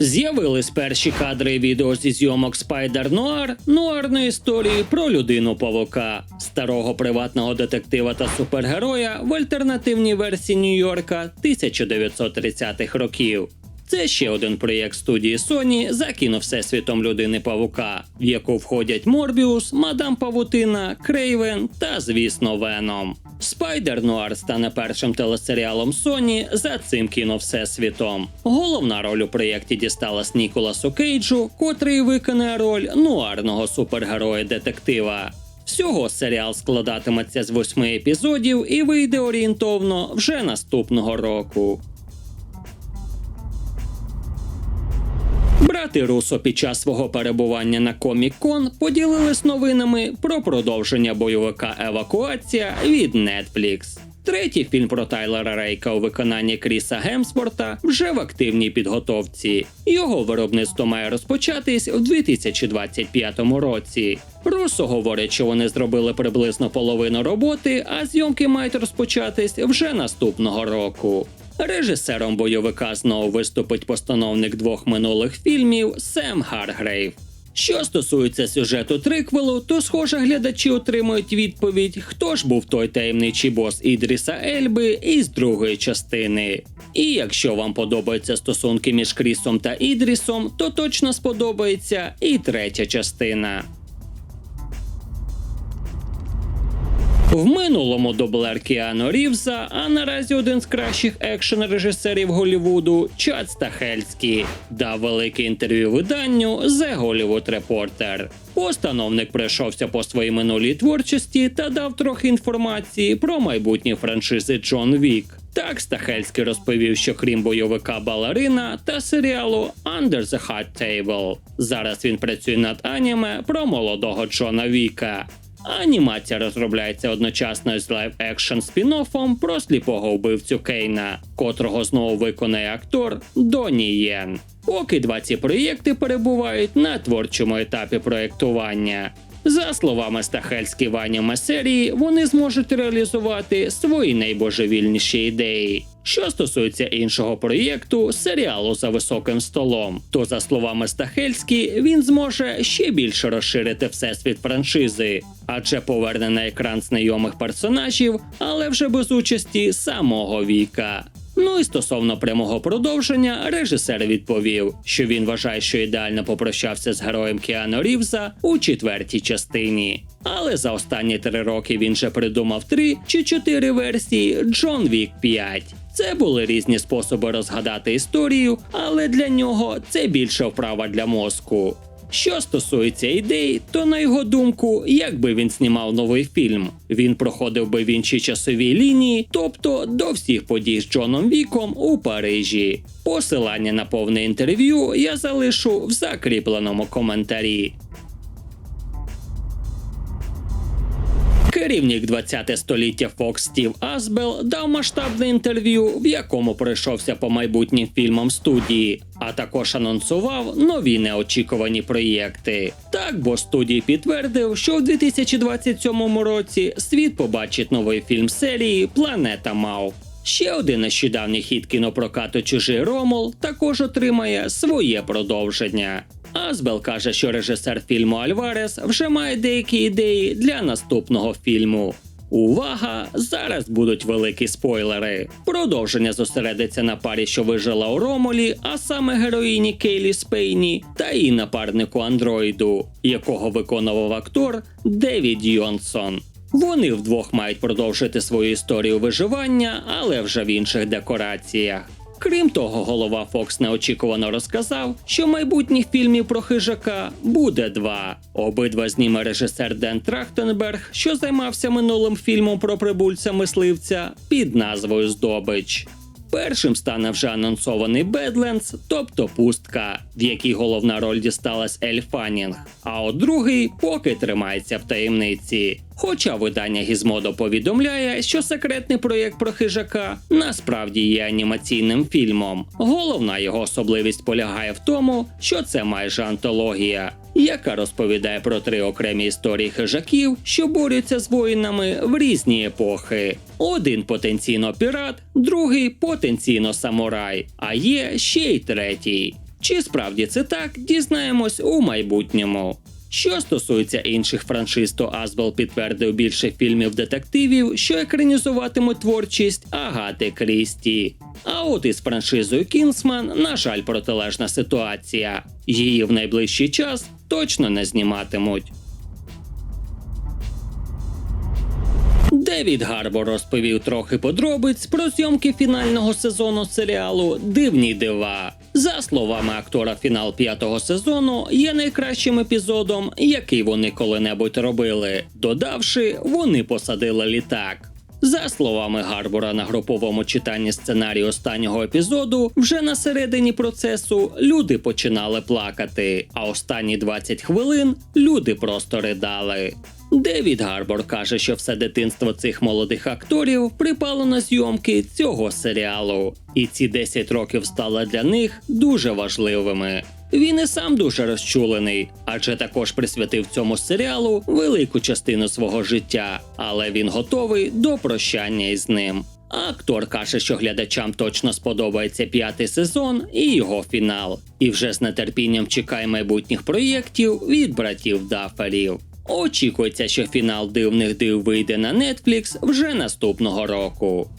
З'явились перші кадри відео зі зйомок Спайдер Нуар, нуарної історії про людину павука, старого приватного детектива та супергероя в альтернативній версії Нью-Йорка 1930-х років. Це ще один проєкт студії Sony за кіно Всесвітом людини Павука, в яку входять Морбіус, Мадам Павутина, Крейвен та, звісно, Веном. Спайдер Нуар стане першим телесеріалом Sony за цим кіно Всесвітом. Головна роль у проєкті дісталась Ніколасу Кейджу, котрий виконає роль нуарного супергероя-детектива. Всього серіал складатиметься з восьми епізодів і вийде орієнтовно вже наступного року. Брати Русо під час свого перебування на Комік-Кон поділились новинами про продовження бойовика Евакуація від Netflix. Третій фільм про Тайлера Рейка у виконанні Кріса Гемсворта вже в активній підготовці. Його виробництво має розпочатись у 2025 році. Русо говорить, що вони зробили приблизно половину роботи, а зйомки мають розпочатись вже наступного року. Режисером бойовика знову виступить постановник двох минулих фільмів Сем Гаргрейв. Що стосується сюжету триквелу, то схоже глядачі отримують відповідь, хто ж був той таємничий бос Ідріса Ельби із другої частини. І якщо вам подобаються стосунки між Крісом та Ідрісом, то точно сподобається і третя частина. В минулому дублер Кіану Рівза, а наразі один з кращих екшн режисерів Голлівуду Чад Стахельський, дав велике інтерв'ю виданню The Hollywood Reporter. Постановник пройшовся по своїй минулій творчості та дав трохи інформації про майбутні франшизи Джон Вік. Так Стахельський розповів, що крім бойовика Балерина та серіалу Under the Hot Table. Зараз він працює над аніме про молодого Джона Віка. Анімація розробляється одночасно з лайв-екшн спін-оффом про сліпого вбивцю Кейна, котрого знову виконає актор Доні Єн. Поки два ці проєкти перебувають на творчому етапі проєктування. За словами Стахельські в аніме серії, вони зможуть реалізувати свої найбожевільніші ідеї. Що стосується іншого проєкту, серіалу за високим столом, то за словами Стахельські, він зможе ще більше розширити всесвіт франшизи, адже поверне на екран знайомих персонажів, але вже без участі самого Віка. Ну і стосовно прямого продовження, режисер відповів, що він вважає, що ідеально попрощався з героєм Кіану Рівза у четвертій частині. Але за останні три роки він же придумав три чи чотири версії Джон Вік 5. Це були різні способи розгадати історію, але для нього це більше вправа для мозку. Що стосується ідей, то на його думку, якби він знімав новий фільм, він проходив би в іншій часовій лінії, тобто до всіх подій з Джоном Віком у Парижі. Посилання на повне інтерв'ю я залишу в закріпленому коментарі. Керівник 20 століття Fox Стів Азбел дав масштабне інтерв'ю, в якому пройшовся по майбутнім фільмам студії, а також анонсував нові неочікувані проєкти. Так, бо студії підтвердив, що в 2027 році світ побачить новий фільм серії Планета Мав. Ще один нещодавній хіт кінопрокату Чужий Ромул також отримає своє продовження. Азбел каже, що режисер фільму Альварес вже має деякі ідеї для наступного фільму. Увага! Зараз будуть великі спойлери. Продовження зосередиться на парі, що вижила у Ромолі, а саме героїні Кейлі Спейні та її напарнику Андроїду, якого виконував актор Девід Йонсон. Вони вдвох мають продовжити свою історію виживання, але вже в інших декораціях. Крім того, голова Фокс неочікувано розказав, що майбутніх фільмів про хижака буде два. Обидва зніме режисер Ден Трахтенберг, що займався минулим фільмом про прибульця мисливця під назвою Здобич. Першим стане вже анонсований Бедлендс, тобто пустка, в якій головна роль дісталась Ель Фанінг, а от другий поки тримається в таємниці. Хоча видання Гізмодо повідомляє, що секретний проєкт про хижака насправді є анімаційним фільмом. Головна його особливість полягає в тому, що це майже антологія, яка розповідає про три окремі історії хижаків, що борються з воїнами в різні епохи. Один потенційно пірат, другий потенційно самурай, а є ще й третій. Чи справді це так, дізнаємось у майбутньому. Що стосується інших франшиз, то Азбел підтвердив більше фільмів детективів, що екранізуватимуть творчість Агати Крісті. А от із франшизою Кінсман, на жаль, протилежна ситуація. Її в найближчий час точно не зніматимуть. Девід Гарбор розповів трохи подробиць про зйомки фінального сезону серіалу Дивні дива. За словами актора, фінал п'ятого сезону є найкращим епізодом, який вони коли-небудь робили. Додавши, вони посадили літак. За словами Гарбора на груповому читанні сценарію останнього епізоду, вже на середині процесу люди починали плакати, а останні 20 хвилин люди просто ридали. Девід Гарбор каже, що все дитинство цих молодих акторів припало на зйомки цього серіалу, і ці 10 років стали для них дуже важливими. Він і сам дуже розчулений, адже також присвятив цьому серіалу велику частину свого життя, але він готовий до прощання із ним. Актор каже, що глядачам точно сподобається п'ятий сезон і його фінал, і вже з нетерпінням чекає майбутніх проєктів від братів Даферів. Очікується, що фінал дивних див вийде на Netflix вже наступного року.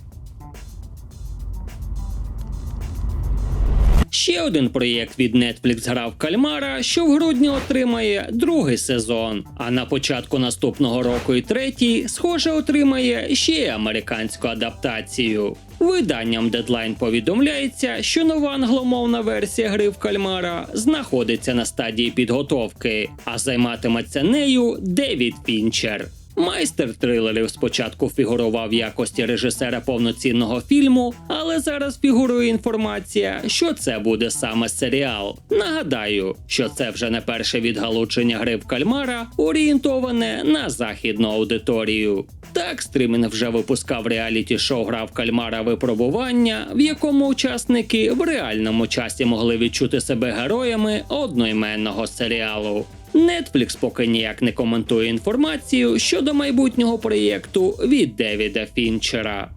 Ще один проєкт від Netflix грав Кальмара, що в грудні отримає другий сезон. А на початку наступного року і третій, схоже, отримає ще американську адаптацію. Виданням Deadline повідомляється, що нова англомовна версія гри в Кальмара знаходиться на стадії підготовки, а займатиметься нею Девід Фінчер. Майстер трилерів спочатку фігурував в якості режисера повноцінного фільму, але зараз фігурує інформація, що це буде саме серіал. Нагадаю, що це вже не перше відгалучення гри в кальмара, орієнтоване на західну аудиторію. Так, стримінг вже випускав реаліті шоу Гра в кальмара випробування, в якому учасники в реальному часі могли відчути себе героями одноіменного серіалу. Netflix поки ніяк не коментує інформацію щодо майбутнього проєкту від Девіда Фінчера.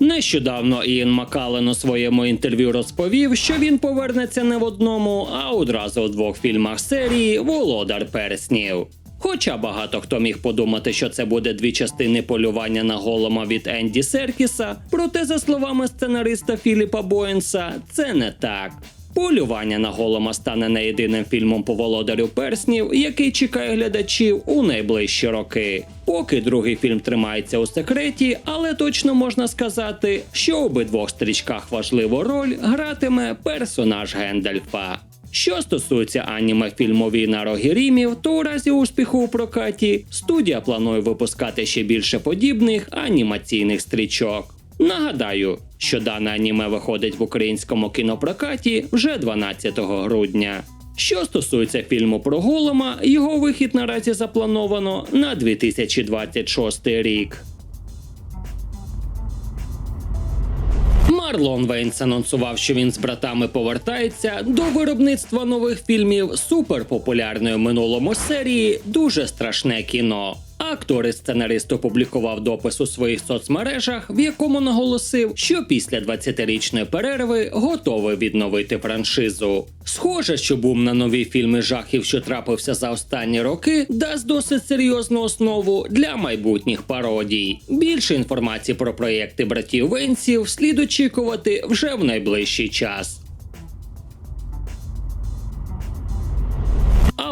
Нещодавно Ієн Макален у своєму інтерв'ю розповів, що він повернеться не в одному, а одразу у двох фільмах серії Володар Перснів. Хоча багато хто міг подумати, що це буде дві частини полювання на голома від Енді Серкіса, проте, за словами сценариста Філіпа Боєнса, це не так. Полювання на голома стане не єдиним фільмом по володарю перснів, який чекає глядачів у найближчі роки. Поки другий фільм тримається у секреті, але точно можна сказати, що у обидвох стрічках важливу роль гратиме персонаж Гендальфа. Що стосується аніме фільму Війна Рогірімів, то у разі успіху у прокаті студія планує випускати ще більше подібних анімаційних стрічок. Нагадаю, що дане аніме виходить в українському кінопрокаті вже 12 грудня. Що стосується фільму про Голема, його вихід наразі заплановано на 2026 рік. Марлон Вейнс анонсував, що він з братами повертається до виробництва нових фільмів суперпопулярної в минулому серії Дуже страшне кіно. Актор і сценарист опублікував допис у своїх соцмережах, в якому наголосив, що після 20-річної перерви готовий відновити франшизу. Схоже, що бум на нові фільми жахів, що трапився за останні роки, дасть досить серйозну основу для майбутніх пародій. Більше інформації про проєкти братів Венсів слід очікувати вже в найближчий час.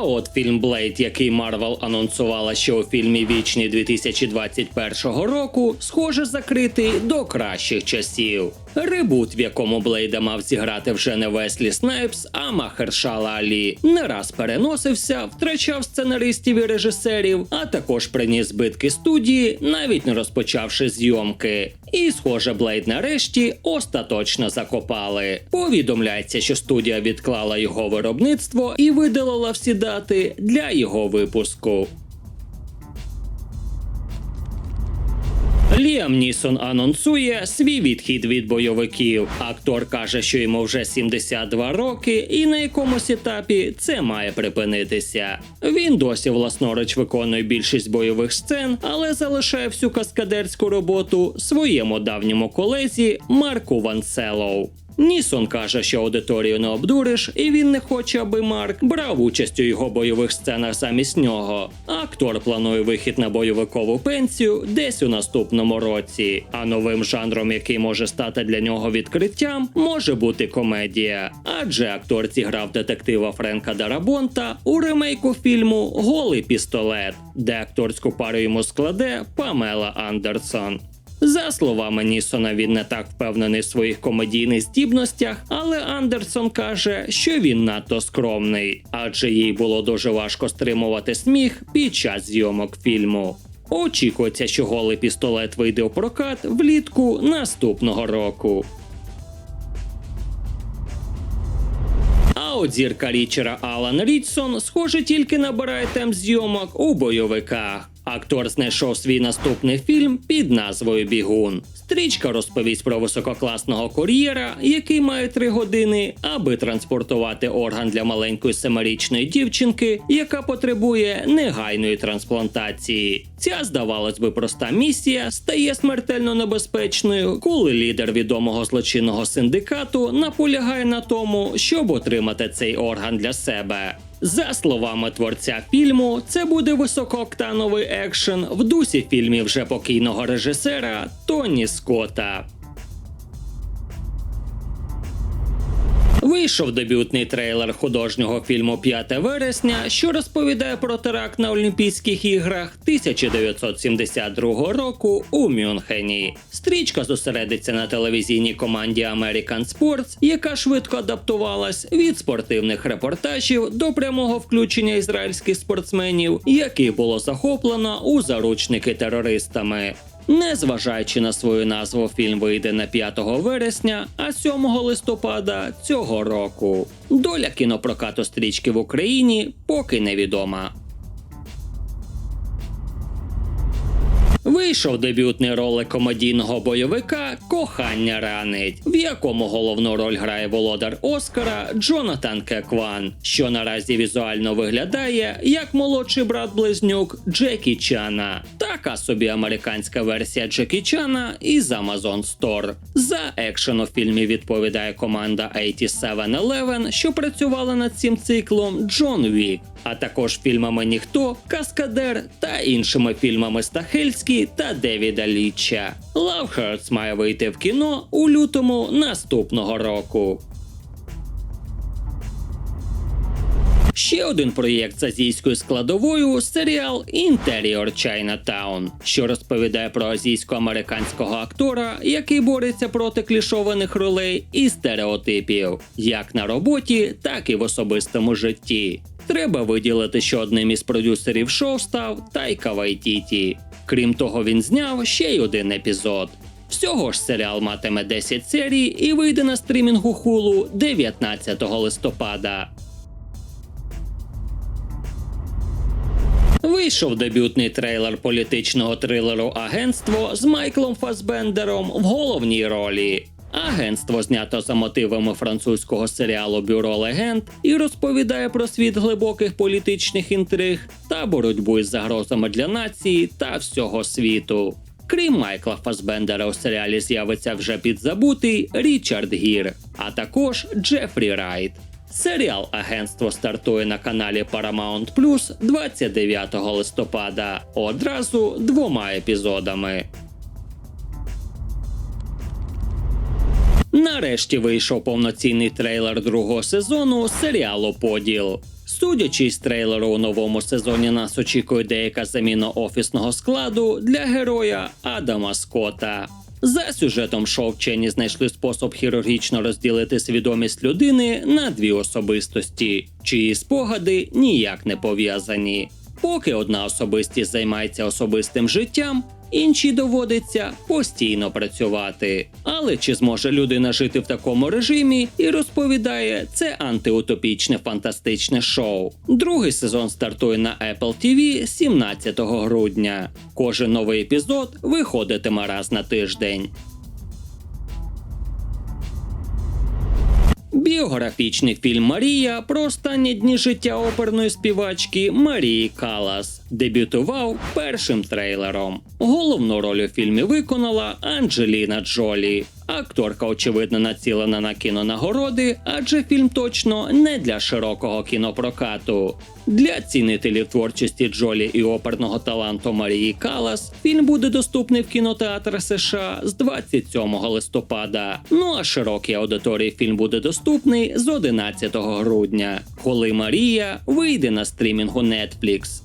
От фільм Блейд, який Марвел анонсувала ще у фільмі Вічні 2021 року, схоже закритий до кращих часів. Ребут, в якому Блейда мав зіграти вже не Веслі Снайпс, а Махершала Алі, не раз переносився, втрачав сценаристів і режисерів, а також приніс збитки студії, навіть не розпочавши зйомки. І, схоже, Блейд нарешті остаточно закопали. Повідомляється, що студія відклала його виробництво і видалила всі дати для його випуску. Ліам Нісон анонсує свій відхід від бойовиків. Актор каже, що йому вже 72 роки, і на якомусь етапі це має припинитися. Він досі власноруч виконує більшість бойових сцен, але залишає всю каскадерську роботу своєму давньому колезі Марку Ванселоу. Нісон каже, що аудиторію не обдуриш, і він не хоче, аби Марк брав участь у його бойових сценах замість нього. Актор планує вихід на бойовикову пенсію десь у наступному році. А новим жанром, який може стати для нього відкриттям, може бути комедія. Адже актор зіграв детектива Френка Дарабонта у ремейку фільму Голий пістолет, де акторську пару йому складе Памела Андерсон. За словами Нісона, він не так впевнений в своїх комедійних здібностях, але Андерсон каже, що він надто скромний, адже їй було дуже важко стримувати сміх під час зйомок фільму. Очікується, що голий пістолет вийде у прокат влітку наступного року. А от зірка Річера Алан Річсон, схоже, тільки набирає темп зйомок у бойовиках. Актор знайшов свій наступний фільм під назвою Бігун. Стрічка розповість про висококласного кур'єра, який має три години, аби транспортувати орган для маленької семирічної дівчинки, яка потребує негайної трансплантації. Ця, здавалось би, проста місія стає смертельно небезпечною, коли лідер відомого злочинного синдикату наполягає на тому, щоб отримати цей орган для себе. За словами творця фільму, це буде високооктановий екшен в дусі фільмів вже покійного режисера Тоні Скотта. Вийшов дебютний трейлер художнього фільму 5 вересня, що розповідає про теракт на Олімпійських іграх 1972 року у Мюнхені. Стрічка зосередиться на телевізійній команді American Sports, яка швидко адаптувалась від спортивних репортажів до прямого включення ізраїльських спортсменів, яких було захоплено у заручники терористами. Незважаючи на свою назву, фільм вийде не 5 вересня, а 7 листопада цього року. Доля кінопрокату стрічки в Україні поки невідома. Вийшов дебютний ролик комедійного бойовика Кохання ранить, в якому головну роль грає володар Оскара Джонатан Кекван, що наразі візуально виглядає як молодший брат близнюк Джекі Чана. Така собі американська версія Джекі Чана із Amazon Store. За екшен у фільмі відповідає команда 8711, що працювала над цим циклом Джон Вік, а також фільмами Ніхто, Каскадер та іншими фільмами Стахельський та Девіда Лічча. Love Hurts має вийти в кіно у лютому наступного року. Ще один проєкт з азійською складовою серіал Interior Chinatown, що розповідає про азійсько-американського актора, який бореться проти клішованих ролей і стереотипів, як на роботі, так і в особистому житті. Треба виділити, що одним із продюсерів шоу став Тайка Вайтіті. Крім того, він зняв ще й один епізод. Всього ж серіал матиме 10 серій і вийде на стрімінгу Hulu 19 листопада. Вийшов дебютний трейлер політичного трилеру Агентство з Майклом Фасбендером в головній ролі. Агентство знято за мотивами французького серіалу Бюро легенд і розповідає про світ глибоких політичних інтриг та боротьбу із загрозами для нації та всього світу. Крім Майкла Фасбендера у серіалі з'явиться вже підзабутий Річард Гір, а також Джефрі Райт. Серіал Агентство стартує на каналі Paramount Plus 29 листопада одразу двома епізодами. Нарешті вийшов повноцінний трейлер другого сезону серіалу Поділ. Судячи з трейлеру у новому сезоні, нас очікує деяка заміна офісного складу для героя Адама Скотта. За сюжетом шоу вчені знайшли спосіб хірургічно розділити свідомість людини на дві особистості, чиї спогади ніяк не пов'язані. Поки одна особистість займається особистим життям, іншій доводиться постійно працювати. Але чи зможе людина жити в такому режимі і розповідає це антиутопічне фантастичне шоу? Другий сезон стартує на Apple TV 17 грудня. Кожен новий епізод виходитиме раз на тиждень. Біографічний фільм Марія про останні дні життя оперної співачки Марії Калас дебютував першим трейлером. Головну роль у фільмі виконала Анджеліна Джолі. Акторка, очевидно, націлена на кінонагороди, адже фільм точно не для широкого кінопрокату. Для цінителів творчості Джолі і оперного таланту Марії Калас фільм буде доступний в кінотеатрах США з 27 листопада. Ну а широкій аудиторії фільм буде доступний з 11 грудня, коли Марія вийде на стрімінгу Netflix.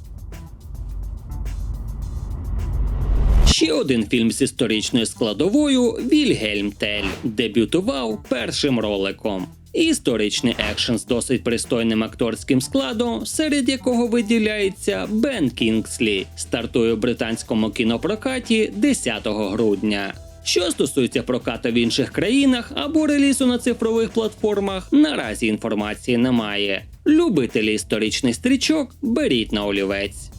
Ще один фільм з історичною складовою Вільгельм Тель дебютував першим роликом. Історичний екшен з досить пристойним акторським складом, серед якого виділяється Бен Кінгслі, стартує у британському кінопрокаті 10 грудня. Що стосується прокату в інших країнах або релізу на цифрових платформах, наразі інформації немає. Любителі історичний стрічок беріть на олівець.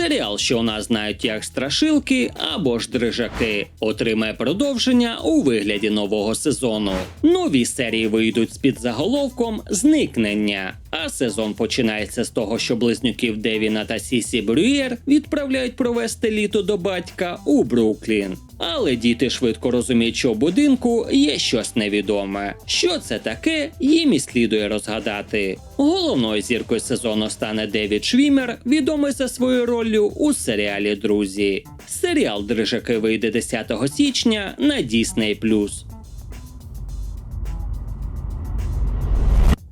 Серіал, що у нас знають як страшилки або ж дрижаки, отримає продовження у вигляді нового сезону. Нові серії вийдуть з під заголовком Зникнення. А сезон починається з того, що близнюків Девіна та Сісі Брюєр відправляють провести літо до батька у Бруклін. Але діти швидко розуміють, що в будинку є щось невідоме. Що це таке, їм і слідує розгадати. Головною зіркою сезону стане Девід Швімер, відомий за свою роллю у серіалі Друзі. Серіал Дрижаки вийде 10 січня на Disney+.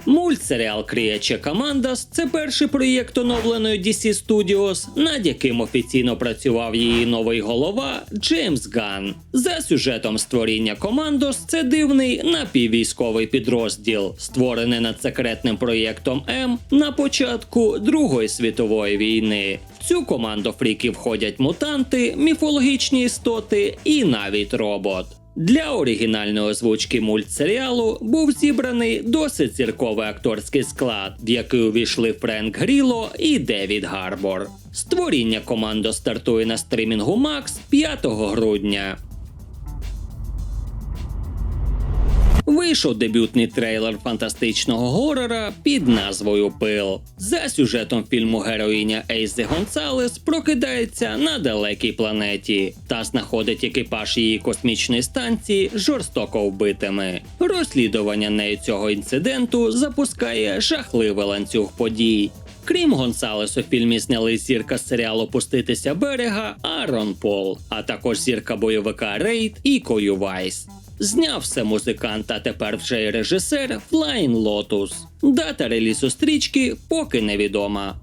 Мультсеріал Крияча Командас це перший проєкт оновленої DC Studios, над яким офіційно працював її новий голова Джеймс Ган. За сюжетом створіння Командос це дивний напіввійськовий підрозділ, створений над секретним проєктом М на початку Другої світової війни. В цю команду фріків входять мутанти, міфологічні істоти і навіть робот. Для оригінальної озвучки мультсеріалу був зібраний досить цірковий акторський склад, в який увійшли Френк Гріло і Девід Гарбор. Створіння команди стартує на стримінгу Макс 5 грудня. Вийшов дебютний трейлер фантастичного горора під назвою Пил. За сюжетом фільму героїня Ейзи Гонсалес прокидається на далекій планеті та знаходить екіпаж її космічної станції жорстоко вбитими. Розслідування нею цього інциденту запускає жахливий ланцюг подій. Крім Гонсалес, у фільмі зняли зірка з серіалу Пуститися берега Арон Пол, а також зірка бойовика Рейд і Кою Вайс. Зняв все музикант, а тепер вже й режисер Flying Lotus. Дата релізу стрічки поки невідома.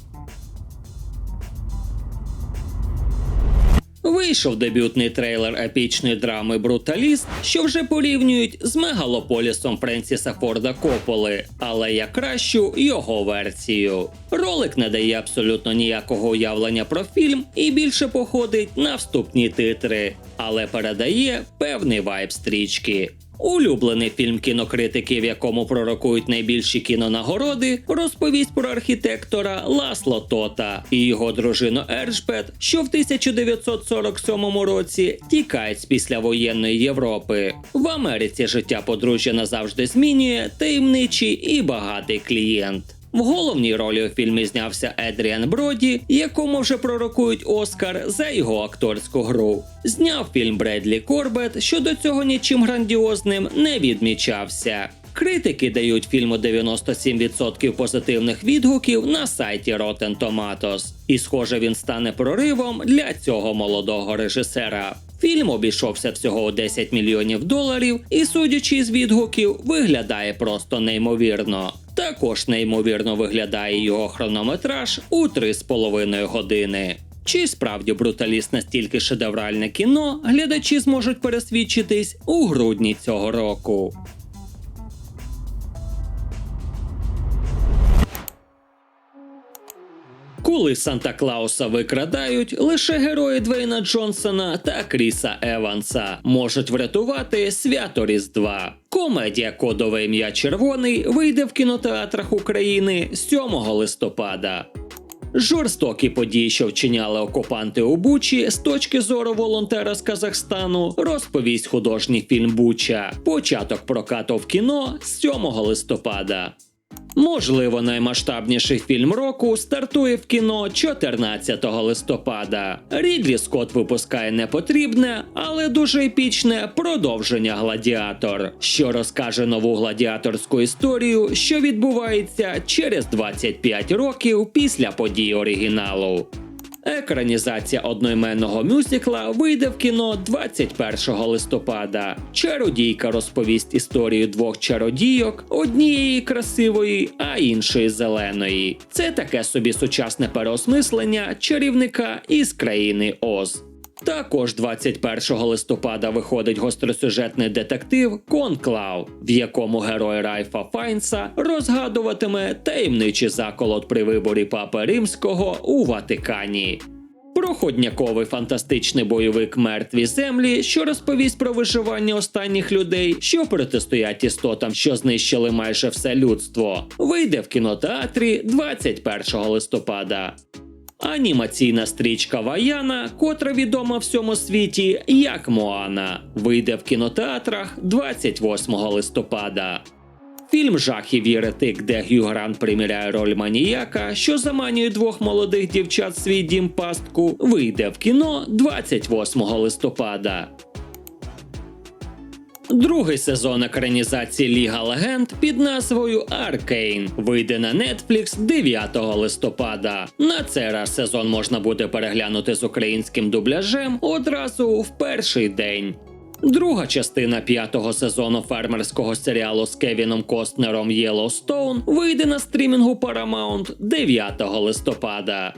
Вийшов дебютний трейлер епічної драми Бруталіст, що вже порівнюють з мегалополісом Френсіса Форда Кополи, але як кращу його версію. Ролик не дає абсолютно ніякого уявлення про фільм і більше походить на вступні титри, але передає певний вайб стрічки. Улюблений фільм кінокритики, в якому пророкують найбільші кінонагороди, розповість про архітектора Ласло Тота і його дружину Ершбет, що в 1947 році тікають з післявоєнної Європи. В Америці життя подружжя назавжди змінює таємничий і багатий клієнт. В головній ролі у фільмі знявся Едріан Броді, якому вже пророкують Оскар за його акторську гру. Зняв фільм Бредлі Корбет, що до цього нічим грандіозним не відмічався. Критики дають фільму 97% позитивних відгуків на сайті Rotten Tomatoes. І схоже, він стане проривом для цього молодого режисера. Фільм обійшовся всього у 10 мільйонів доларів, і, судячи з відгуків, виглядає просто неймовірно. Також неймовірно виглядає його хронометраж у 3,5 години. Чи справді бруталіст настільки шедевральне кіно, глядачі зможуть пересвідчитись у грудні цього року. Коли Санта Клауса викрадають, лише герої Двейна Джонсона та Кріса Еванса можуть врятувати свято Різдва. Комедія Кодове ім'я Червоний вийде в кінотеатрах України 7 листопада. Жорстокі події, що вчиняли окупанти у Бучі, з точки зору волонтера з Казахстану, розповість художній фільм Буча. Початок прокату в кіно 7 листопада. Можливо, наймасштабніший фільм року стартує в кіно 14 листопада. Рідлі Скотт випускає непотрібне, але дуже епічне продовження Гладіатор, що розкаже нову гладіаторську історію, що відбувається через 25 років після подій оригіналу. Екранізація одноіменного мюзикла вийде в кіно 21 листопада. Чародійка розповість історію двох чародійок, однієї красивої, а іншої зеленої. Це таке собі сучасне переосмислення чарівника із країни Оз. Також 21 листопада виходить гостросюжетний детектив Конклав, в якому герой Райфа Файнса розгадуватиме таємничий заколот при виборі папи римського у Ватикані. Проходняковий фантастичний бойовик Мертві землі, що розповість про виживання останніх людей, що протистоять істотам, що знищили майже все людство, вийде в кінотеатрі 21 листопада. Анімаційна стрічка Ваяна, котра відома всьому світі як Моана, вийде в кінотеатрах 28 листопада. Фільм жахів Єретик, де Гью Грант приміряє роль маніяка, що заманює двох молодих дівчат свій дім пастку, вийде в кіно 28 листопада. Другий сезон екранізації Ліга Легенд під назвою Аркейн вийде на Netflix 9 листопада. На цей раз сезон можна буде переглянути з українським дубляжем одразу в перший день. Друга частина п'ятого сезону фермерського серіалу з Кевіном Костнером Yellowstone вийде на стрімінгу Paramount 9 листопада.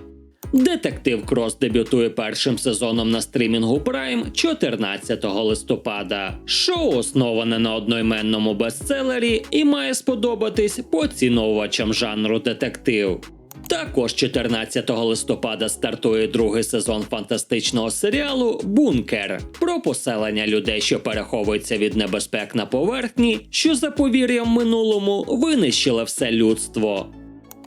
Детектив Крос дебютує першим сезоном на стрімінгу Prime 14 листопада. Шоу основане на одноіменному бестселері і має сподобатись поціновувачам жанру детектив. Також 14 листопада стартує другий сезон фантастичного серіалу Бункер про поселення людей, що переховуються від небезпек на поверхні, що за повір'ям минулому винищили все людство.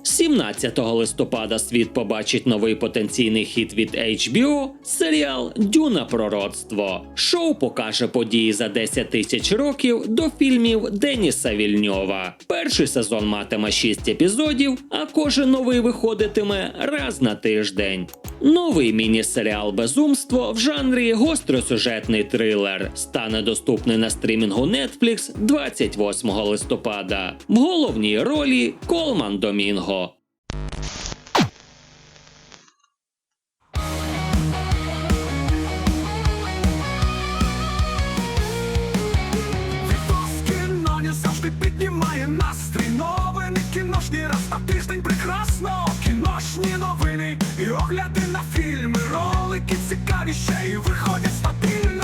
17 листопада світ побачить новий потенційний хіт від HBO – серіал Дюна Пророцтво. Шоу покаже події за 10 тисяч років до фільмів Деніса Вільньова. Перший сезон матиме 6 епізодів, а кожен новий виходитиме раз на тиждень. Новий міні-серіал Безумство в жанрі гостросюжетний трилер стане доступний на стрімінгу Netflix 28 листопада. В головній ролі Колман Домінго. Піднімає Новини кіношні раз на тиждень прекрасно Кіношні новини і огляди на фільми Ролики цікаві ще й виходять стабільно